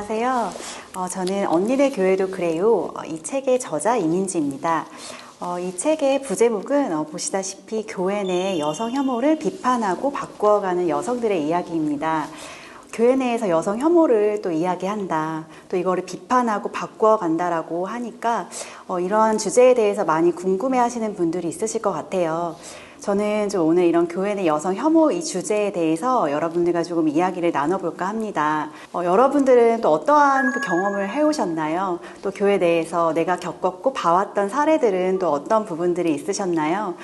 안녕하세요. 어, 저는 언니네 교회도 그래요. 어, 이 책의 저자 이민지입니다. 어, 이 책의 부제목은 어, 보시다시피 교회 내 여성 혐오를 비판하고 바꾸어가는 여성들의 이야기입니다. 교회 내에서 여성 혐오를 또 이야기한다. 또 이거를 비판하고 바꾸어 간다라고 하니까 어, 이런 주제에 대해서 많이 궁금해 하시는 분들이 있으실 것 같아요. 저는 좀 오늘 이런 교회 내 여성 혐오 이 주제에 대해서 여러분들과 조금 이야기를 나눠볼까 합니다. 어, 여러분들은 또 어떠한 그 경험을 해오셨나요? 또 교회 내에서 내가 겪었고 봐왔던 사례들은 또 어떤 부분들이 있으셨나요?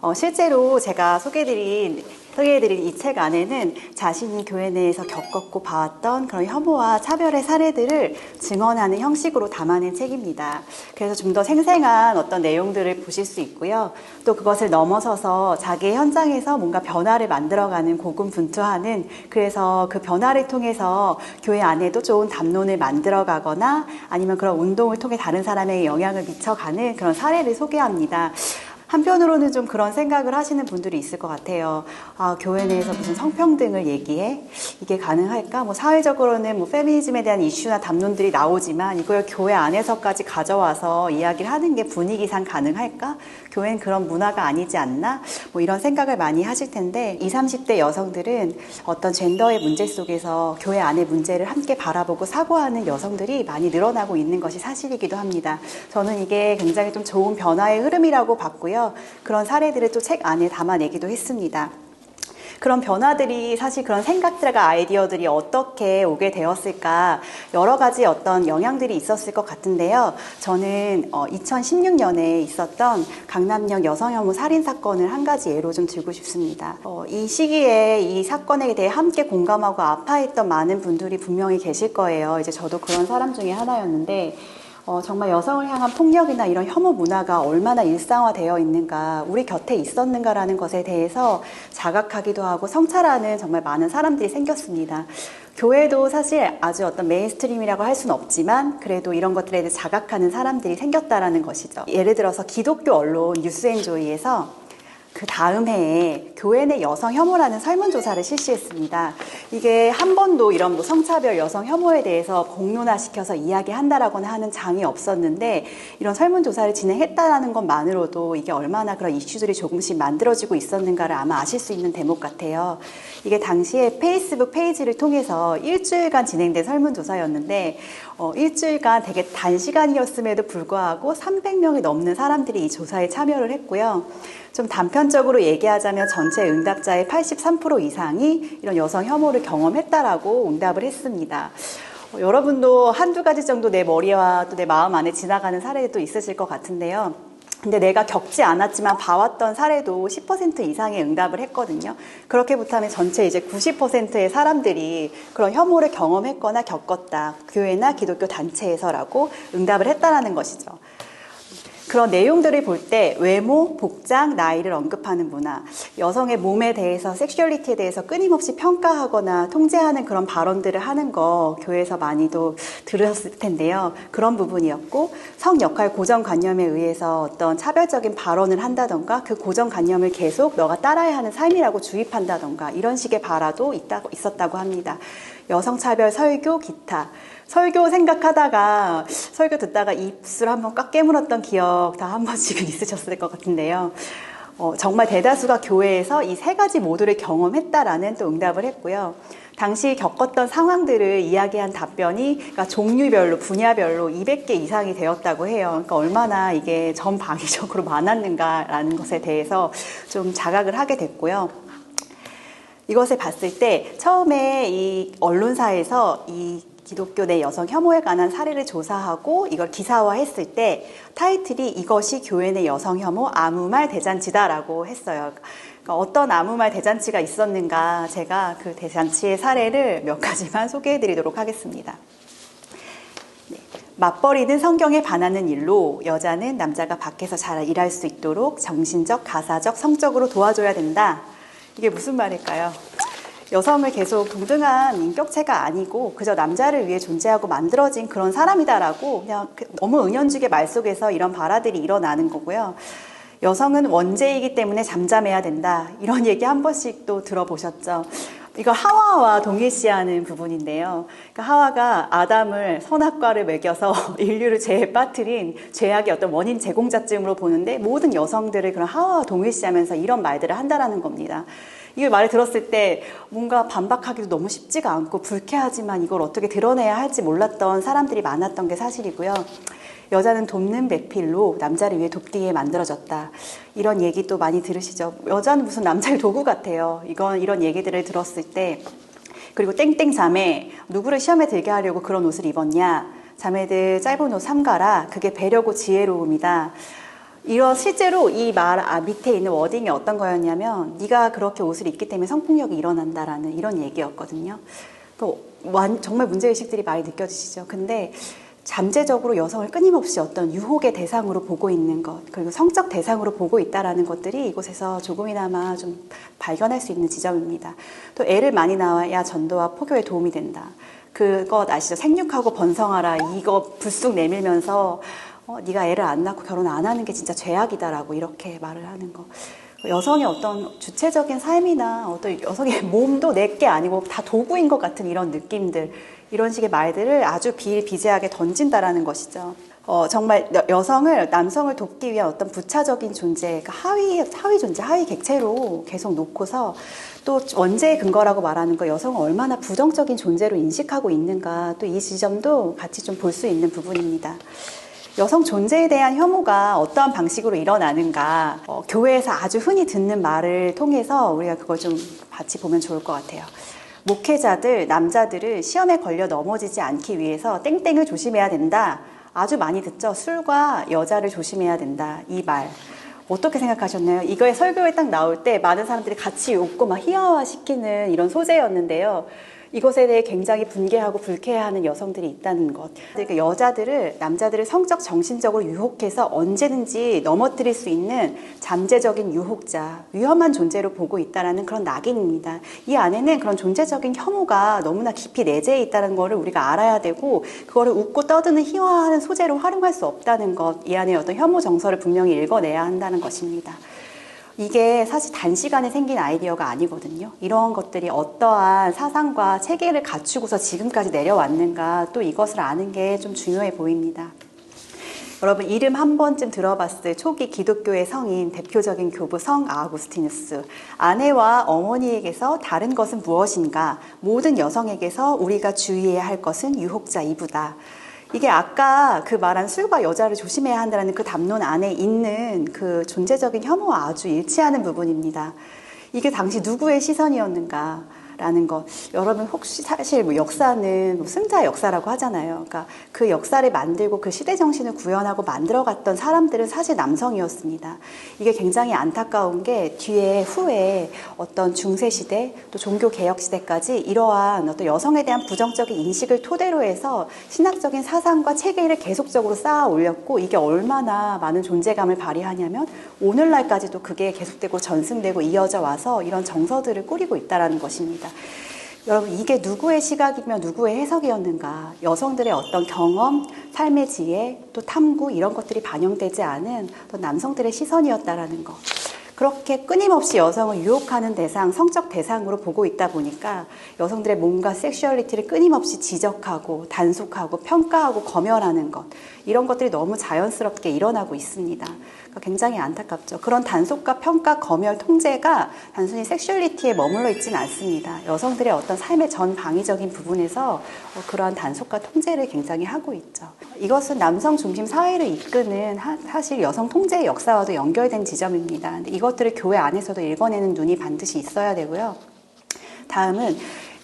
어, 실제로 제가 소개드린 소개해드린 이책 안에는 자신이 교회 내에서 겪었고 봐왔던 그런 혐오와 차별의 사례들을 증언하는 형식으로 담아낸 책입니다. 그래서 좀 더 생생한 어떤 내용들을 보실 수 있고요. 또 그것을 넘어서서 자기 현장에서 뭔가 변화를 만들어가는 고군분투하는 그래서 그 변화를 통해서 교회 안에도 좋은 담론을 만들어가거나 아니면 그런 운동을 통해 다른 사람에게 영향을 미쳐가는 그런 사례를 소개합니다. 한편으로는 좀 그런 생각을 하시는 분들이 있을 것 같아요. 아, 교회 내에서 무슨 성평등을 얘기해? 이게 가능할까? 뭐 사회적으로는 뭐 페미니즘에 대한 이슈나 담론들이 나오지만 이걸 교회 안에서까지 가져와서 이야기를 하는 게 분위기상 가능할까? 교회는 그런 문화가 아니지 않나? 뭐 이런 생각을 많이 하실 텐데 20, 30대 여성들은 어떤 젠더의 문제 속에서 교회 안의 문제를 함께 바라보고 사고하는 여성들이 많이 늘어나고 있는 것이 사실이기도 합니다. 저는 이게 굉장히 좀 좋은 변화의 흐름이라고 봤고요. 그런 사례들을 또 책 안에 담아내기도 했습니다. 그런 변화들이 사실 그런 생각들과 아이디어들이 어떻게 오게 되었을까 여러 가지 어떤 영향들이 있었을 것 같은데요. 저는 2016년에 있었던 강남역 여성혐오 살인 사건을 한 가지 예로 좀 들고 싶습니다. 어, 이 시기에 이 사건에 대해 함께 공감하고 아파했던 많은 분들이 분명히 계실 거예요. 이제 저도 그런 사람 중에 하나였는데 어, 정말 여성을 향한 폭력이나 이런 혐오 문화가 얼마나 일상화되어 있는가, 우리 곁에 있었는가라는 것에 대해서 자각하기도 하고 성찰하는 정말 많은 사람들이 생겼습니다. 교회도 사실 아주 어떤 메인스트림이라고 할 수는 없지만 그래도 이런 것들에 대해 자각하는 사람들이 생겼다라는 것이죠. 예를 들어서 기독교 언론 뉴스앤조이에서 그 다음 해에 교회 내 여성 혐오라는 설문조사를 실시했습니다. 이게 한 번도 이런 뭐 성차별 여성 혐오에 대해서 공론화시켜서 이야기한다라고는 하는 장이 없었는데 이런 설문조사를 진행했다라는 것만으로도 이게 얼마나 그런 이슈들이 조금씩 만들어지고 있었는가를 아마 아실 수 있는 대목 같아요. 이게 당시에 페이스북 페이지를 통해서 일주일간 진행된 설문조사였는데 어, 일주일간 되게 단시간이었음에도 불구하고 300명이 넘는 사람들이 이 조사에 참여를 했고요. 좀 단편적으로 얘기하자면 전체 응답자의 83% 이상이 이런 여성 혐오를 경험했다라고 응답을 했습니다. 어, 여러분도 한두 가지 정도 내 머리와 또 내 마음 안에 지나가는 사례도 있으실 것 같은데요. 근데 내가 겪지 않았지만 봐왔던 사례도 10% 이상의 응답을 했거든요. 그렇게 부터하면 전체 이제 90%의 사람들이 그런 혐오를 경험했거나 겪었다. 교회나 기독교 단체에서라고 응답을 했다라는 것이죠. 그런 내용들을 볼 때 외모, 복장, 나이를 언급하는 문화, 여성의 몸에 대해서, 섹슈얼리티에 대해서 끊임없이 평가하거나 통제하는 그런 발언들을 하는 거 교회에서 많이도 들으셨을 텐데요. 그런 부분이었고, 성 역할 고정관념에 의해서 어떤 차별적인 발언을 한다던가 그 고정관념을 계속 너가 따라야 하는 삶이라고 주입한다던가 이런 식의 발화도 있다, 있었다고 합니다. 여성차별 설교, 기타. 설교 생각하다가 설교 듣다가 입술 한번 꽉 깨물었던 기억 다 한 번씩은 있으셨을 것 같은데요. 어, 정말 대다수가 교회에서 이 세 가지 모두를 경험했다라는 또 응답을 했고요. 당시 겪었던 상황들을 이야기한 답변이 그러니까 종류별로 분야별로 200개 이상이 되었다고 해요. 그러니까 얼마나 이게 전방위적으로 많았는가라는 것에 대해서 좀 자각을 하게 됐고요. 이것을 봤을 때 처음에 이 언론사에서 이 기독교 내 여성 혐오에 관한 사례를 조사하고 이걸 기사화했을 때 타이틀이 이것이 교회 내 여성 혐오 아무 말 대잔치다라고 했어요. 그러니까 어떤 아무 말 대잔치가 있었는가 제가 그 대잔치의 사례를 몇 가지만 소개해 드리도록 하겠습니다. 네. 맞벌이는 성경에 반하는 일로 여자는 남자가 밖에서 잘 일할 수 있도록 정신적, 가사적, 성적으로 도와줘야 된다. 이게 무슨 말일까요? 여성을 계속 동등한 인격체가 아니고 그저 남자를 위해 존재하고 만들어진 그런 사람이다라고 그냥 그 너무 은연중의 말 속에서 이런 발화들이 일어나는 거고요. 여성은 원죄이기 때문에 잠잠해야 된다. 이런 얘기 한 번씩 또 들어보셨죠. 이거 하와와 동일시하는 부분인데요. 그러니까 하와가 아담을 선악과를 먹여서 인류를 죄에 빠뜨린 죄악의 어떤 원인 제공자쯤으로 보는데 모든 여성들을 그런 하와와 동일시하면서 이런 말들을 한다라는 겁니다. 이 말을 들었을 때 뭔가 반박하기도 너무 쉽지가 않고 불쾌하지만 이걸 어떻게 드러내야 할지 몰랐던 사람들이 많았던 게 사실이고요. 여자는 돕는 배필로 남자를 위해 돕기에 만들어졌다. 이런 얘기 또 많이 들으시죠. 여자는 무슨 남자의 도구 같아요. 이건 이런 얘기들을 들었을 때 그리고 땡땡 자매 누구를 시험에 들게 하려고 그런 옷을 입었냐? 자매들 짧은 옷 삼가라. 그게 배려고 지혜로움이다. 이런 실제로 이말 아, 밑에 있는 워딩이 어떤 거였냐면 네가 그렇게 옷을 입기 때문에 성폭력이 일어난다라는 이런 얘기였거든요. 또 완- 정말 문제의식들이 많이 느껴지시죠. 근데 잠재적으로 여성을 끊임없이 어떤 유혹의 대상으로 보고 있는 것, 그리고 성적 대상으로 보고 있다라는 것들이 이곳에서 조금이나마 좀 발견할 수 있는 지점입니다. 또 애를 많이 낳아야 전도와 포교에 도움이 된다. 그것 아시죠? 생육하고 번성하라. 이거 불쑥 내밀면서 어, 네가 애를 안 낳고 결혼 안 하는 게 진짜 죄악이다라고 이렇게 말을 하는 거. 여성의 어떤 주체적인 삶이나 어떤 여성의 몸도 내게 아니고 다 도구인 것 같은 이런 느낌들, 이런 식의 말들을 아주 비일비재하게 던진다라는 것이죠. 어, 정말 여- 여성을 남성을 돕기 위한 어떤 부차적인 존재, 그러니까 하위 하위 존재, 하위 객체로 계속 놓고서 또 원죄의 근거라고 말하는 거 여성을 얼마나 부정적인 존재로 인식하고 있는가 또 이 지점도 같이 좀 볼 수 있는 부분입니다. 여성 존재에 대한 혐오가 어떠한 방식으로 일어나는가 어, 교회에서 아주 흔히 듣는 말을 통해서 우리가 그걸 좀 같이 보면 좋을 것 같아요. 목회자들, 남자들을 시험에 걸려 넘어지지 않기 위해서 땡땡을 조심해야 된다. 아주 많이 듣죠. 술과 여자를 조심해야 된다. 이 말. 어떻게 생각하셨나요? 이거에 설교에 딱 나올 때 많은 사람들이 같이 웃고 막 희화화시키는 이런 소재였는데요. 이것에 대해 굉장히 분개하고 불쾌해하는 여성들이 있다는 것. 그 여자들을 남자들을 성적 정신적으로 유혹해서 언제든지 넘어뜨릴 수 있는 잠재적인 유혹자, 위험한 존재로 보고 있다라는 그런 낙인입니다. 이 안에는 그런 존재적인 혐오가 너무나 깊이 내재해 있다는 것을 우리가 알아야 되고 그거를 웃고 떠드는 희화하는 소재로 활용할 수 없다는 것. 이 안에 어떤 혐오 정서를 분명히 읽어내야 한다는 것입니다. 이게 사실 단시간에 생긴 아이디어가 아니거든요. 이런 것들이 어떠한 사상과 체계를 갖추고서 지금까지 내려왔는가 또 이것을 아는 게 좀 중요해 보입니다. 여러분 이름 한 번쯤 들어봤을 초기 기독교의 성인 대표적인 교부 성 아구스티누스 아내와 어머니에게서 다른 것은 무엇인가 모든 여성에게서 우리가 주의해야 할 것은 유혹자 이부다 이게 아까 그 말한 술과 여자를 조심해야 한다는 그 담론 안에 있는 그 존재적인 혐오와 아주 일치하는 부분입니다. 이게 당시 누구의 시선이었는가? 라는 것. 여러분 혹시 사실 뭐 역사는 뭐 승자 역사라고 하잖아요. 그러니까 그 역사를 만들고 그 시대 정신을 구현하고 만들어갔던 사람들은 사실 남성이었습니다. 이게 굉장히 안타까운 게 뒤에 후에 어떤 중세 시대 또 종교 개혁 시대까지 이러한 어떤 여성에 대한 부정적인 인식을 토대로 해서 신학적인 사상과 체계를 계속적으로 쌓아 올렸고 이게 얼마나 많은 존재감을 발휘하냐면 오늘날까지도 그게 계속되고 전승되고 이어져 와서 이런 정서들을 꾸리고 있다라는 것입니다. 여러분 이게 누구의 시각이며 누구의 해석이었는가? 여성들의 어떤 경험, 삶의 지혜, 또 탐구 이런 것들이 반영되지 않은 또 남성들의 시선이었다라는 것. 그렇게 끊임없이 여성을 유혹하는 대상, 성적 대상으로 보고 있다 보니까 여성들의 몸과 섹슈얼리티를 끊임없이 지적하고 단속하고 평가하고 검열하는 것 이런 것들이 너무 자연스럽게 일어나고 있습니다. 굉장히 안타깝죠. 그런 단속과 평가, 검열, 통제가 단순히 섹슈얼리티에 머물러 있지는 않습니다. 여성들의 어떤 삶의 전 방위적인 부분에서 어, 그러한 단속과 통제를 굉장히 하고 있죠. 이것은 남성 중심 사회를 이끄는 하- 사실 여성 통제의 역사와도 연결된 지점입니다. 이것들을 교회 안에서도 읽어내는 눈이 반드시 있어야 되고요. 다음은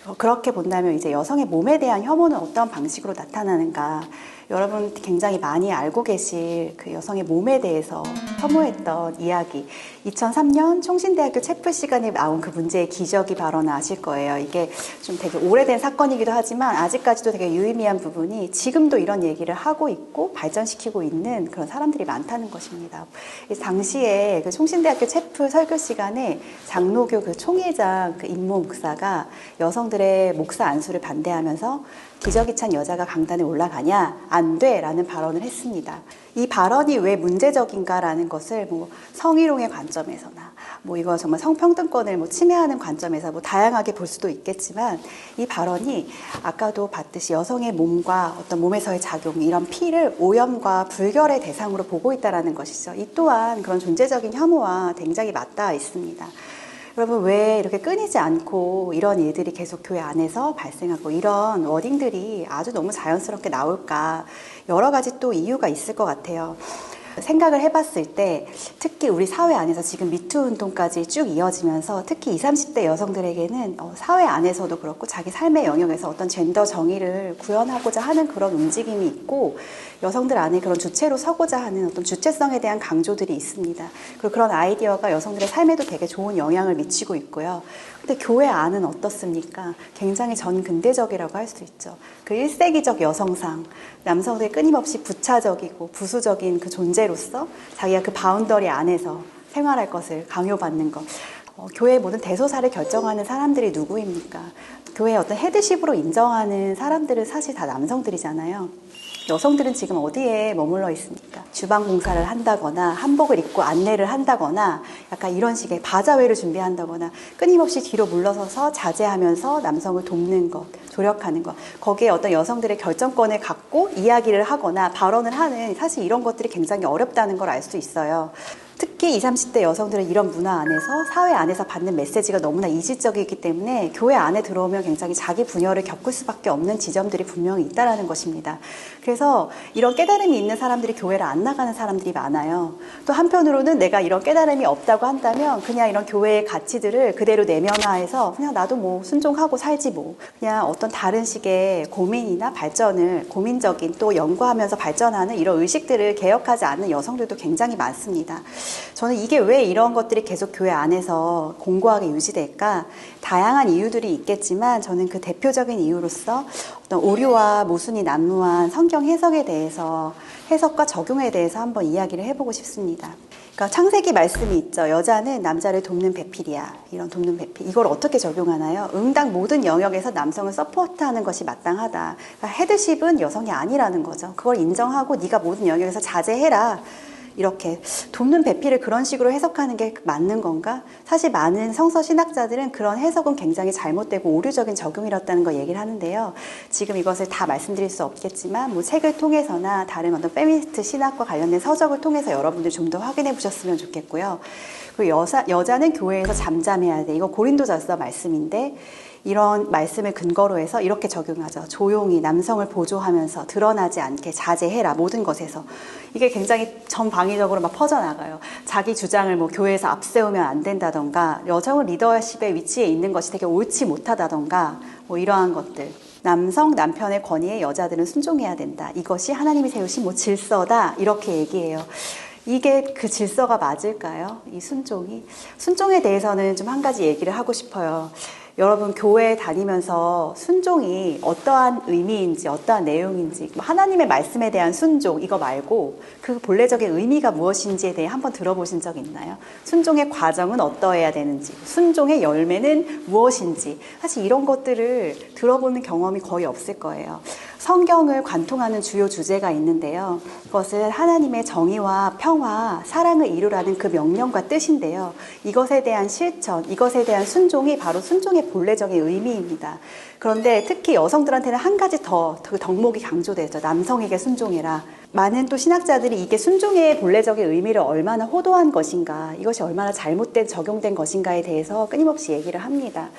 어, 그렇게 본다면 이제 여성의 몸에 대한 혐오는 어떤 방식으로 나타나는가? 여러분 굉장히 많이 알고 계실 그 여성의 몸에 대해서 혐오했던 이야기. 2003년 총신대학교 체프 시간에 나온 그 문제의 기적이 바로 아실 거예요. 이게 좀 되게 오래된 사건이기도 하지만 아직까지도 되게 유의미한 부분이 지금도 이런 얘기를 하고 있고 발전시키고 있는 그런 사람들이 많다는 것입니다. 이 당시에 그 총신대학교 체프 설교 시간에 장로교 그 총회장 그 임모 목사가 여성들의 목사 안수를 반대하면서 기저귀 찬 여자가 강단에 올라가냐 안 돼라는 발언을 했습니다. 이 발언이 왜 문제적인가라는 것을 뭐 성희롱의 관 점에서나 뭐 이거 정말 성평등권을 뭐 침해하는 관점에서 뭐 다양하게 볼 수도 있겠지만 이 발언이 아까도 봤듯이 여성의 몸과 어떤 몸에서의 작용 이런 피를 오염과 불결의 대상으로 보고 있다라는 것이죠. 이 또한 그런 존재적인 혐오와 굉장히 맞닿아 있습니다. 여러분 왜 이렇게 끊이지 않고 이런 일들이 계속 교회 안에서 발생하고 이런 워딩들이 아주 너무 자연스럽게 나올까 여러 가지 또 이유가 있을 것 같아요. 생각을 해봤을 때 특히 우리 사회 안에서 지금 미투 운동까지 쭉 이어지면서 특히 20, 30대 여성들에게는 어, 사회 안에서도 그렇고 자기 삶의 영역에서 어떤 젠더 정의를 구현하고자 하는 그런 움직임이 있고 여성들 안에 그런 주체로 서고자 하는 어떤 주체성에 대한 강조들이 있습니다. 그리고 그런 아이디어가 여성들의 삶에도 되게 좋은 영향을 미치고 있고요. 근데 교회 안은 어떻습니까? 굉장히 전근대적이라고 할 수 있죠. 그 1세기적 여성상, 남성들이 끊임없이 부차적이고 부수적인 그 존재로서 자기가 그 바운더리 안에서 생활할 것을 강요받는 것. 어, 교회의 모든 대소사를 결정하는 사람들이 누구입니까? 교회의 어떤 헤드십으로 인정하는 사람들은 사실 다 남성들이잖아요. 여성들은 지금 어디에 머물러 있습니까? 주방 공사를 한다거나 한복을 입고 안내를 한다거나 약간 이런 식의 바자회를 준비한다거나 끊임없이 뒤로 물러서서 자제하면서 남성을 돕는 것, 조력하는 것. 거기에 어떤 여성들의 결정권을 갖고 이야기를 하거나 발언을 하는 사실 이런 것들이 굉장히 어렵다는 걸 알 수 있어요. 특히 20, 30대 여성들은 이런 문화 안에서 사회 안에서 받는 메시지가 너무나 이질적이기 때문에 교회 안에 들어오면 굉장히 자기 분열을 겪을 수밖에 없는 지점들이 분명히 있다라는 것입니다. 그래서 이런 깨달음이 있는 사람들이 교회를 안 나가는 사람들이 많아요. 또 한편으로는 내가 이런 깨달음이 없다고 한다면 그냥 이런 교회의 가치들을 그대로 내면화해서 그냥 나도 뭐 순종하고 살지 뭐 그냥 어떤 다른 식의 고민이나 발전을 고민적인 또 연구하면서 발전하는 이런 의식들을 개혁하지 않는 여성들도 굉장히 많습니다. 저는 이게 왜 이런 것들이 계속 교회 안에서 공고하게 유지될까? 다양한 이유들이 있겠지만 저는 그 대표적인 이유로서 어떤 오류와 모순이 난무한 성경 해석에 대해서 해석과 적용에 대해서 한번 이야기를 해보고 싶습니다. 그러니까 창세기 말씀이 있죠. 여자는 남자를 돕는 배필이야. 이런 돕는 배필. 이걸 어떻게 적용하나요? 응당 모든 영역에서 남성을 서포트하는 것이 마땅하다. 그러니까 헤드십은 여성이 아니라는 거죠. 그걸 인정하고 네가 모든 영역에서 자제해라. 이렇게 돕는 배필을 그런 식으로 해석하는 게 맞는 건가? 사실 많은 성서 신학자들은 그런 해석은 굉장히 잘못되고 오류적인 적용이었다는 걸 얘기를 하는데요. 지금 이것을 다 말씀드릴 수 없겠지만 뭐 책을 통해서나 다른 어떤 페미니스트 신학과 관련된 서적을 통해서 여러분들 좀 더 확인해 보셨으면 좋겠고요. 그리고 여자, 여자는 교회에서 잠잠해야 돼. 이거 고린도전서 말씀인데 이런 말씀을 근거로 해서 이렇게 적용하죠. 조용히 남성을 보조하면서 드러나지 않게 자제해라 모든 것에서 이게 굉장히 전방위적으로 막 퍼져나가요. 자기 주장을 뭐 교회에서 앞세우면 안 된다던가 여성을 리더십의 위치에 있는 것이 되게 옳지 못하다던가 뭐 이러한 것들. 남성 남편의 권위에 여자들은 순종해야 된다. 이것이 하나님이 세우신 뭐 질서다. 이렇게 얘기해요. 이게 그 질서가 맞을까요? 이 순종이? 순종에 대해서는 좀 한 가지 얘기를 하고 싶어요. 여러분 교회 다니면서 순종이 어떠한 의미인지 어떠한 내용인지 뭐 하나님의 말씀에 대한 순종 이거 말고 그 본래적인 의미가 무엇인지에 대해 한번 들어보신 적 있나요? 순종의 과정은 어떠해야 되는지 순종의 열매는 무엇인지 사실 이런 것들을 들어보는 경험이 거의 없을 거예요. 성경을 관통하는 주요 주제가 있는데요. 그것은 하나님의 정의와 평화, 사랑을 이루라는 그 명령과 뜻인데요. 이것에 대한 실천, 이것에 대한 순종이 바로 순종의 본래적인 의미입니다. 그런데 특히 여성들한테는 한 가지 더 그 덕목이 강조되죠. 남성에게 순종해라. 많은 또 신학자들이 이게 순종의 본래적인 의미를 얼마나 호도한 것인가, 이것이 얼마나 잘못된 적용된 것인가에 대해서 끊임없이 얘기를 합니다.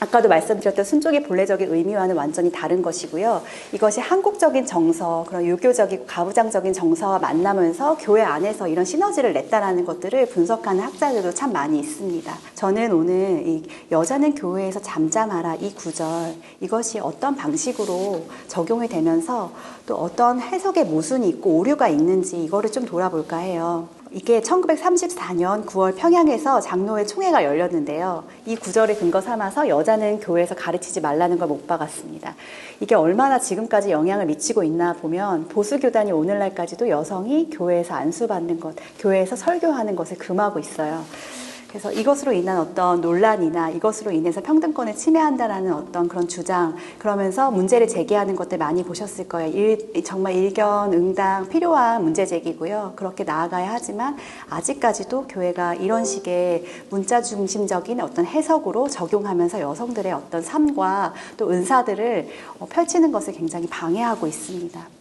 아까도 말씀드렸던 순종의 본래적인 의미와는 완전히 다른 것이고요. 이것이 한국적인 정서, 그런 유교적이고 가부장적인 정서와 만나면서 교회 안에서 이런 시너지를 냈다라는 것들을 분석하는 학자들도 참 많이 있습니다. 저는 오늘 이 여자는 교회에서 잠잠하라 이 구절, 이것이 어떤 방식으로 적용이 되면서 또 어떤 해석의 모순이 있고 오류가 있는지 이거를 좀 돌아볼까 해요. 이게 1934년 9월 평양에서 장로회 총회가 열렸는데요. 이 구절을 근거 삼아서 여자는 교회에서 가르치지 말라는 걸 못 박았습니다. 이게 얼마나 지금까지 영향을 미치고 있나 보면 보수교단이 오늘날까지도 여성이 교회에서 안수받는 것, 교회에서 설교하는 것을 금하고 있어요. 그래서 이것으로 인한 어떤 논란이나 이것으로 인해서 평등권을 침해한다라는 어떤 그런 주장, 그러면서 문제를 제기하는 것들 많이 보셨을 거예요. 일, 정말 일견, 응당 필요한 문제 제기고요. 그렇게 나아가야 하지만 아직까지도 교회가 이런 식의 문자 중심적인 어떤 해석으로 적용하면서 여성들의 어떤 삶과 또 은사들을 어, 펼치는 것을 굉장히 방해하고 있습니다.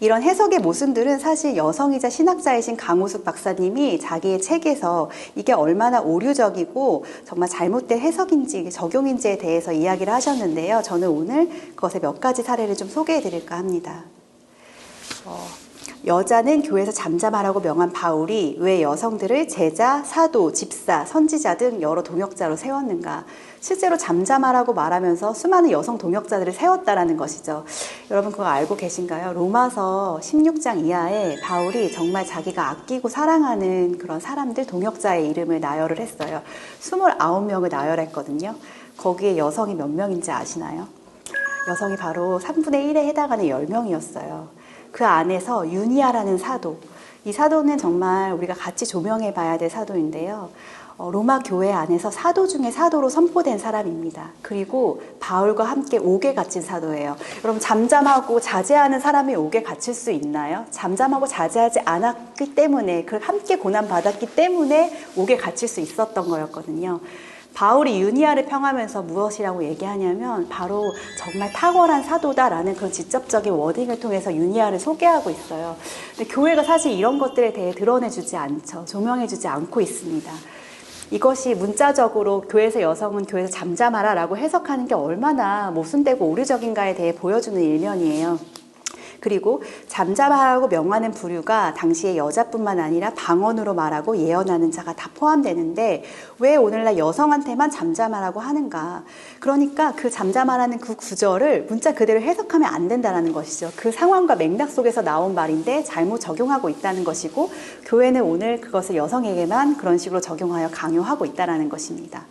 이런 해석의 모순들은 사실 여성이자 신학자이신 강우숙 박사님이 자기의 책에서 이게 얼마나 오류적이고 정말 잘못된 해석인지 적용인지에 대해서 이야기를 하셨는데요. 저는 오늘 그것의 몇 가지 사례를 좀 소개해 드릴까 합니다. 어, 여자는 교회에서 잠잠하라고 명한 바울이 왜 여성들을 제자, 사도, 집사, 선지자 등 여러 동역자로 세웠는가? 실제로 잠잠하라고 말하면서 수많은 여성 동역자들을 세웠다라는 것이죠. 여러분 그거 알고 계신가요? 로마서 16장 이하에 바울이 정말 자기가 아끼고 사랑하는 그런 사람들 동역자의 이름을 나열을 했어요. 29명을 나열했거든요. 거기에 여성이 몇 명인지 아시나요? 여성이 바로 3분의 1에 해당하는 10명이었어요. 그 안에서 유니아라는 사도. 이 사도는 정말 우리가 같이 조명해 봐야 될 사도인데요. 어, 로마 교회 안에서 사도 중에 사도로 선포된 사람입니다. 그리고 바울과 함께 옥에 갇힌 사도예요. 여러분 잠잠하고 자제하는 사람이 옥에 갇힐 수 있나요? 잠잠하고 자제하지 않았기 때문에 그 함께 고난 받았기 때문에 옥에 갇힐 수 있었던 거였거든요. 바울이 유니아를 평하면서 무엇이라고 얘기하냐면 바로 정말 탁월한 사도다라는 그런 직접적인 워딩을 통해서 유니아를 소개하고 있어요. 근데 교회가 사실 이런 것들에 대해 드러내주지 않죠. 조명해주지 않고 있습니다. 이것이 문자적으로 교회에서 여성은 교회에서 잠잠하라라고 해석하는 게 얼마나 모순되고 오류적인가에 대해 보여주는 일면이에요. 그리고 잠잠하라고 명하는 부류가 당시에 여자뿐만 아니라 방언으로 말하고 예언하는 자가 다 포함되는데 왜 오늘날 여성한테만 잠잠하라고 하는가? 그러니까 그 잠잠하라는 그 구절을 문자 그대로 해석하면 안 된다는 것이죠. 그 상황과 맥락 속에서 나온 말인데 잘못 적용하고 있다는 것이고 교회는 오늘 그것을 여성에게만 그런 식으로 적용하여 강요하고 있다는 것입니다.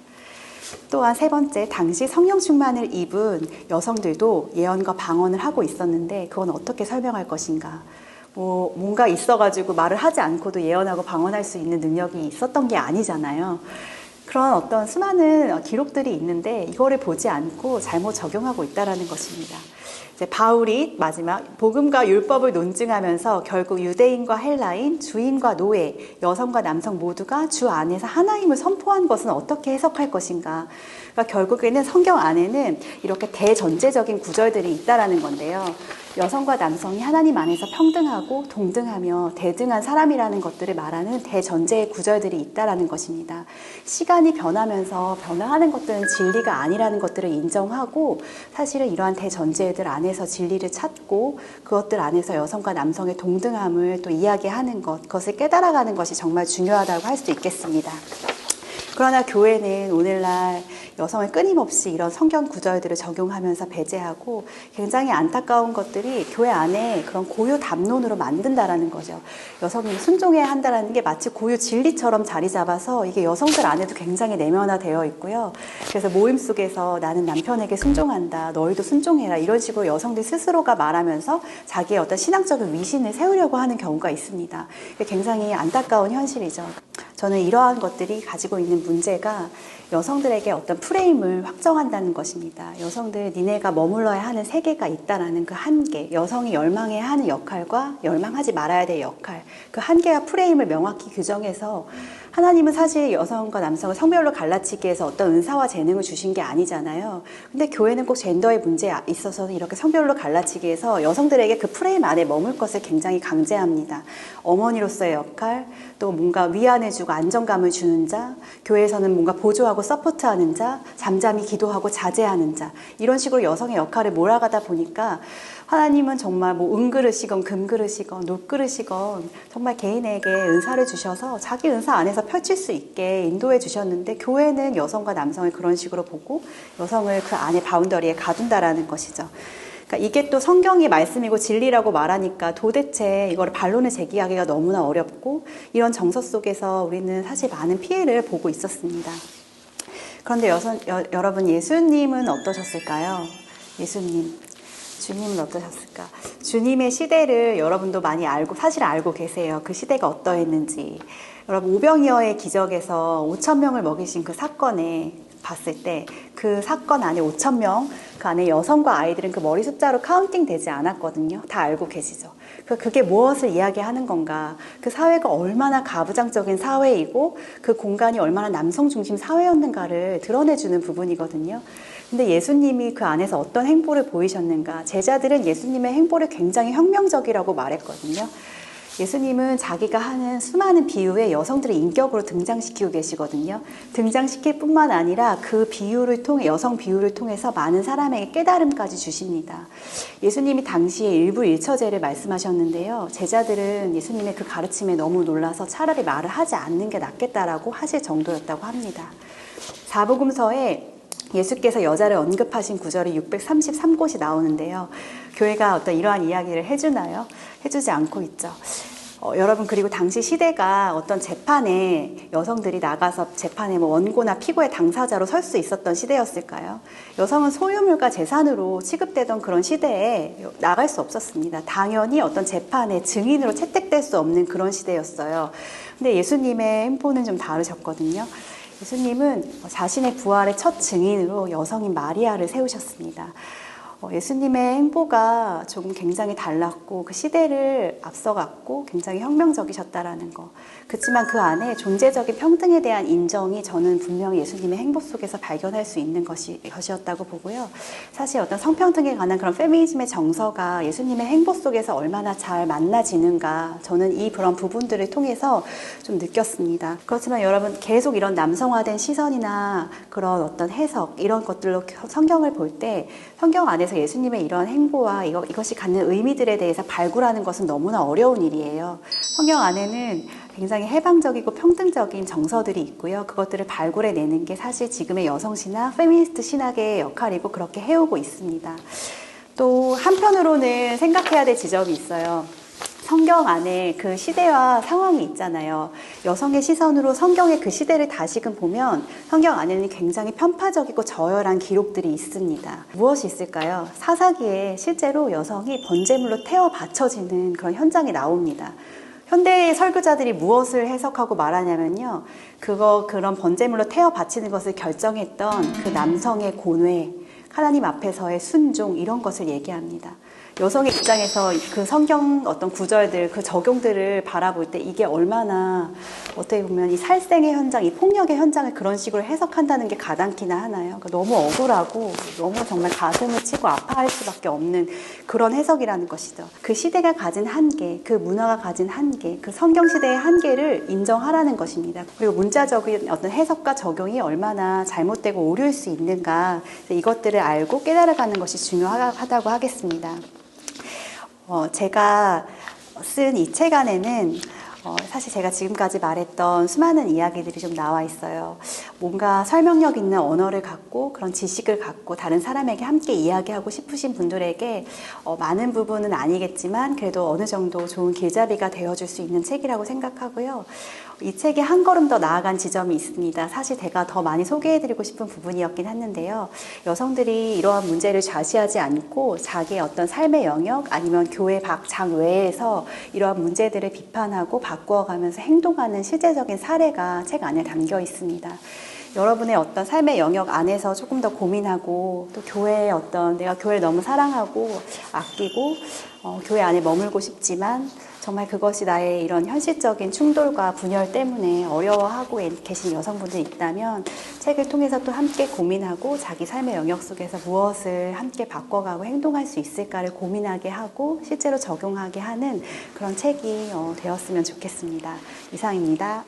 또한 세 번째, 당시 성령 충만을 입은 여성들도 예언과 방언을 하고 있었는데 그건 어떻게 설명할 것인가? 뭐 뭔가 있어가지고 말을 하지 않고도 예언하고 방언할 수 있는 능력이 있었던 게 아니잖아요. 그런 어떤 수많은 기록들이 있는데 이거를 보지 않고 잘못 적용하고 있다라는 것입니다. 바울이 마지막 복음과 율법을 논증하면서 결국 유대인과 헬라인, 주인과 노예, 여성과 남성 모두가 주 안에서 하나님을 선포한 것은 어떻게 해석할 것인가? 그러니까 결국에는 성경 안에는 이렇게 대전제적인 구절들이 있다라는 건데요. 여성과 남성이 하나님 안에서 평등하고 동등하며 대등한 사람이라는 것들을 말하는 대전제의 구절들이 있다라는 것입니다. 시간이 변하면서 변화하는 것들은 진리가 아니라는 것들을 인정하고 사실은 이러한 대전제들 안에서 진리를 찾고 그것들 안에서 여성과 남성의 동등함을 또 이야기하는 것, 그것을 깨달아가는 것이 정말 중요하다고 할 수 있겠습니다. 그러나 교회는 오늘날 여성을 끊임없이 이런 성경 구절들을 적용하면서 배제하고 굉장히 안타까운 것들이 교회 안에 그런 고유 담론으로 만든다라는 거죠. 여성이 순종해야 한다라는 게 마치 고유 진리처럼 자리 잡아서 이게 여성들 안에도 굉장히 내면화되어 있고요. 그래서 모임 속에서 나는 남편에게 순종한다. 너희도 순종해라. 이런 식으로 여성들 스스로가 말하면서 자기의 어떤 신앙적인 위신을 세우려고 하는 경우가 있습니다. 굉장히 안타까운 현실이죠. 저는 이러한 것들이 가지고 있는 문제가 여성들에게 어떤 프레임을 확정한다는 것입니다. 여성들 니네가 머물러야 하는 세계가 있다라는 그 한계, 여성이 열망해야 하는 역할과 열망하지 말아야 될 역할, 그 한계와 프레임을 명확히 규정해서 하나님은 사실 여성과 남성을 성별로 갈라치기 위해서 어떤 은사와 재능을 주신 게 아니잖아요. 근데 교회는 꼭 젠더의 문제에 있어서 이렇게 성별로 갈라치기 위해서 여성들에게 그 프레임 안에 머물 것을 굉장히 강제합니다. 어머니로서의 역할, 또 뭔가 위안해주고 안정감을 주는 자, 교회에서는 뭔가 보조하고 서포트하는 자, 잠잠히 기도하고 자제하는 자, 이런 식으로 여성의 역할을 몰아가다 보니까 하나님은 정말 뭐 은그릇이건 금그릇이건 녹그릇이건 정말 개인에게 은사를 주셔서 자기 은사 안에서 펼칠 수 있게 인도해 주셨는데 교회는 여성과 남성을 그런 식으로 보고 여성을 그 안에 바운더리에 가둔다라는 것이죠. 그러니까 이게 또 성경이 말씀이고 진리라고 말하니까 도대체 이걸 반론을 제기하기가 너무나 어렵고 이런 정서 속에서 우리는 사실 많은 피해를 보고 있었습니다. 그런데 여선, 여, 여러분 예수님은 어떠셨을까요? 예수님 주님은 어떠셨을까? 주님의 시대를 여러분도 많이 알고 사실 알고 계세요. 그 시대가 어떠했는지. 여러분 오병이어의 기적에서 5천 명을 먹이신 그 사건에 봤을 때 그 사건 안에 5천 명, 그 안에 여성과 아이들은 그 머리 숫자로 카운팅 되지 않았거든요. 다 알고 계시죠? 그 그게 무엇을 이야기하는 건가? 그 사회가 얼마나 가부장적인 사회이고 그 공간이 얼마나 남성 중심 사회였는가를 드러내주는 부분이거든요. 근데 예수님이 그 안에서 어떤 행보를 보이셨는가? 제자들은 예수님의 행보를 굉장히 혁명적이라고 말했거든요. 예수님은 자기가 하는 수많은 비유에 여성들을 인격으로 등장시키고 계시거든요. 등장시킬 뿐만 아니라 그 비유를 통해, 여성 비유를 통해서 많은 사람에게 깨달음까지 주십니다. 예수님이 당시에 일부 일처제를 말씀하셨는데요. 제자들은 예수님의 그 가르침에 너무 놀라서 차라리 말을 하지 않는 게 낫겠다라고 하실 정도였다고 합니다. 사복음서에 예수께서 여자를 언급하신 구절이 633곳이 나오는데요. 교회가 어떤 이러한 이야기를 해주나요? 해주지 않고 있죠. 어, 여러분 그리고 당시 시대가 어떤 재판에 여성들이 나가서 재판에 뭐 원고나 피고의 당사자로 설 수 있었던 시대였을까요? 여성은 소유물과 재산으로 취급되던 그런 시대에 나갈 수 없었습니다. 당연히 어떤 재판의 증인으로 채택될 수 없는 그런 시대였어요. 근데 예수님의 행보는 좀 다르셨거든요. 예수님은 자신의 부활의 첫 증인으로 여성인 마리아를 세우셨습니다. 어, 예수님의 행보가 조금 굉장히 달랐고 그 시대를 앞서갔고 굉장히 혁명적이셨다라는 거. 그렇지만 그 안에 존재적인 평등에 대한 인정이 저는 분명히 예수님의 행보 속에서 발견할 수 있는 것이, 것이었다고 보고요. 사실 어떤 성평등에 관한 그런 페미니즘의 정서가 예수님의 행보 속에서 얼마나 잘 만나지는가 저는 이 그런 부분들을 통해서 좀 느꼈습니다. 그렇지만 여러분 계속 이런 남성화된 시선이나 그런 어떤 해석 이런 것들로 성경을 볼 때 성경 안에 서 예수님의 이런 행보와 이것이 갖는 의미들에 대해서 발굴하는 것은 너무나 어려운 일이에요. 성경 안에는 굉장히 해방적이고 평등적인 정서들이 있고요. 그것들을 발굴해 내는 게 사실 지금의 여성 신학, 페미니스트 신학의 역할이고 그렇게 해오고 있습니다. 또 한편으로는 생각해야 될 지점이 있어요. 성경 안에 그 시대와 상황이 있잖아요. 여성의 시선으로 성경의 그 시대를 다시금 보면 성경 안에는 굉장히 편파적이고 저열한 기록들이 있습니다. 무엇이 있을까요? 사사기에 실제로 여성이 번제물로 태워 바쳐지는 그런 현장이 나옵니다. 현대의 설교자들이 무엇을 해석하고 말하냐면요. 그거, 그런 번제물로 태워 바치는 것을 결정했던 그 남성의 고뇌, 하나님 앞에서의 순종, 이런 것을 얘기합니다. 여성의 입장에서 그 성경 어떤 구절들, 그 적용들을 바라볼 때 이게 얼마나 어떻게 보면 이 살생의 현장, 이 폭력의 현장을 그런 식으로 해석한다는 게 가당키나 하나요? 그러니까 너무 억울하고 너무 정말 가슴을 치고 아파할 수밖에 없는 그런 해석이라는 것이죠. 그 시대가 가진 한계, 그 문화가 가진 한계, 그 성경 시대의 한계를 인정하라는 것입니다. 그리고 문자적인 어떤 해석과 적용이 얼마나 잘못되고 오류일 수 있는가 이것들을 알고 깨달아가는 것이 중요하다고 하겠습니다. 어, 제가 쓴 이 책 안에는 어, 사실 제가 지금까지 말했던 수많은 이야기들이 좀 나와 있어요. 뭔가 설명력 있는 언어를 갖고 그런 지식을 갖고 다른 사람에게 함께 이야기하고 싶으신 분들에게 어, 많은 부분은 아니겠지만 그래도 어느 정도 좋은 길잡이가 되어줄 수 있는 책이라고 생각하고요. 이 책에 한 걸음 더 나아간 지점이 있습니다. 사실 제가 더 많이 소개해드리고 싶은 부분이었긴 했는데요. 여성들이 이러한 문제를 좌시하지 않고 자기의 어떤 삶의 영역 아니면 교회 박장 외에서 이러한 문제들을 비판하고 바꾸어가면서 행동하는 실제적인 사례가 책 안에 담겨 있습니다. 여러분의 어떤 삶의 영역 안에서 조금 더 고민하고 또 교회의 어떤 내가 교회를 너무 사랑하고 아끼고 어, 교회 안에 머물고 싶지만 정말 그것이 나의 이런 현실적인 충돌과 분열 때문에 어려워하고 계신 여성분들이 있다면 책을 통해서 또 함께 고민하고 자기 삶의 영역 속에서 무엇을 함께 바꿔가고 행동할 수 있을까를 고민하게 하고 실제로 적용하게 하는 그런 책이 어, 되었으면 좋겠습니다. 이상입니다.